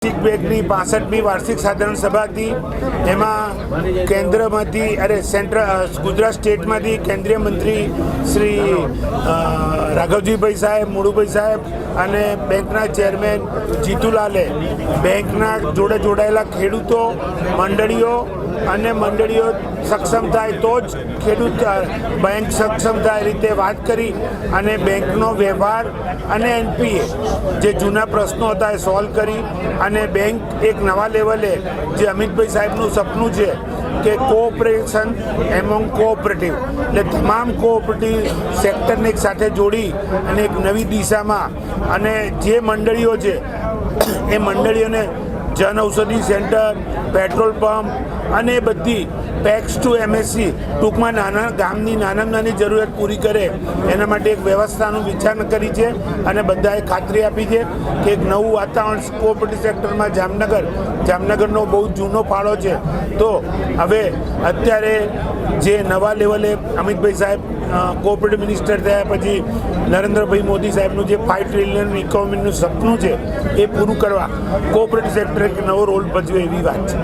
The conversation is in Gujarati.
પ્લાસ્ટિક બેગની પાસઠમી વાર્ષિક સાધારણ સભા હતી એમાં કેન્દ્રમાંથી, અરે, સેન્ટ્રલ ગુજરાત સ્ટેટમાંથી કેન્દ્રીય મંત્રી શ્રી રાઘવજીભાઈ સાહેબ, મુળુભાઈ સાહેબ અને બેંકના ચેરમેન જીતુલાલે બેંકના જોડે જોડાયેલા ખેડૂતો, મંડળીઓ અને મંડળીઓ સક્ષમ થાય તો જ ખેડૂત બેંક સક્ષમ થાય રીતે વાત કરી અને બેંકનો વ્યવહાર અને એનપીએ જે જૂના પ્રશ્નો હતા એ સોલ્વ કરી અને બેંક એક નવા લેવલે જે અમિતભાઈ સાહેબનું સપનું છે કે કોઓપરેશન એમોંગ કોઓપરેટિવ એટલે તમામ કોઓપરેટિવ સેક્ટરને એક સાથે જોડી અને એક નવી દિશામાં અને જે મંડળીઓ છે, એ મંડળીઓને Jan Aushadhi centre, petrol pump અને બધી પેક્સ ટુ એમએસસી ટૂંકમાં નાના ગામની નાના નાની જરૂરિયાત પૂરી કરે, એના માટે એક વ્યવસ્થાનું વિચાર કરી છે અને બધાએ ખાતરી આપી છે કે એક નવું વાતાવરણ કોઓપરેટિવ સેક્ટરમાં જામનગર, જામનગરનો બહુ જૂનો ફાળો છે. તો હવે અત્યારે જે નવા લેવલે અમિતભાઈ સાહેબ કોઓપરેટિવ મિનિસ્ટર થયા પછી નરેન્દ્રભાઈ મોદી સાહેબનું જે ફાઇવ ટ્રિલિયન ઇકોનોમીનું સપનું છે એ પૂરું કરવા કોઓપરેટિવ સેક્ટર એક નવો રોલ ભજવે એવી વાત છે.